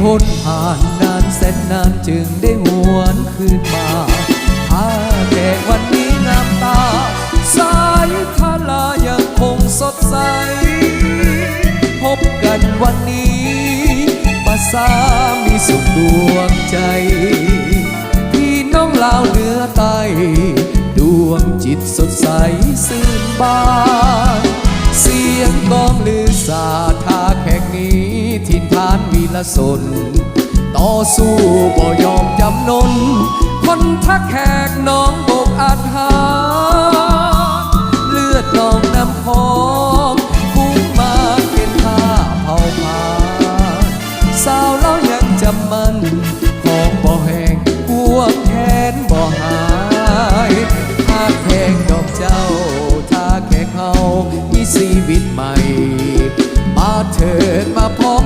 พ้นผ่านนานแสนนานจึงได้หวนคืนมาถ้าแก่วันนี้งามตา สายทาลายังคงสดใส พบกันวันนี้ภาษามีสุขดวงใจ พี่น้องลาวเหนือใต้ดวงจิตสดใส ซื่นบาน เสียงกองลือสาทา ละสน ต่อสู้บ่ยอมจำนน คนทักแขกน้องบกอาจหาเลือดนองน้ำพองพุ่งมาเกินท่าเผาผาสาวเล่ายังจำมันของบ่แหงพวกแขนบ่หายหากแพงดอกเจ้าถ้าแค่เขามีชีวิตใหม่ มาเถิดมาพร้อมเพียงใจ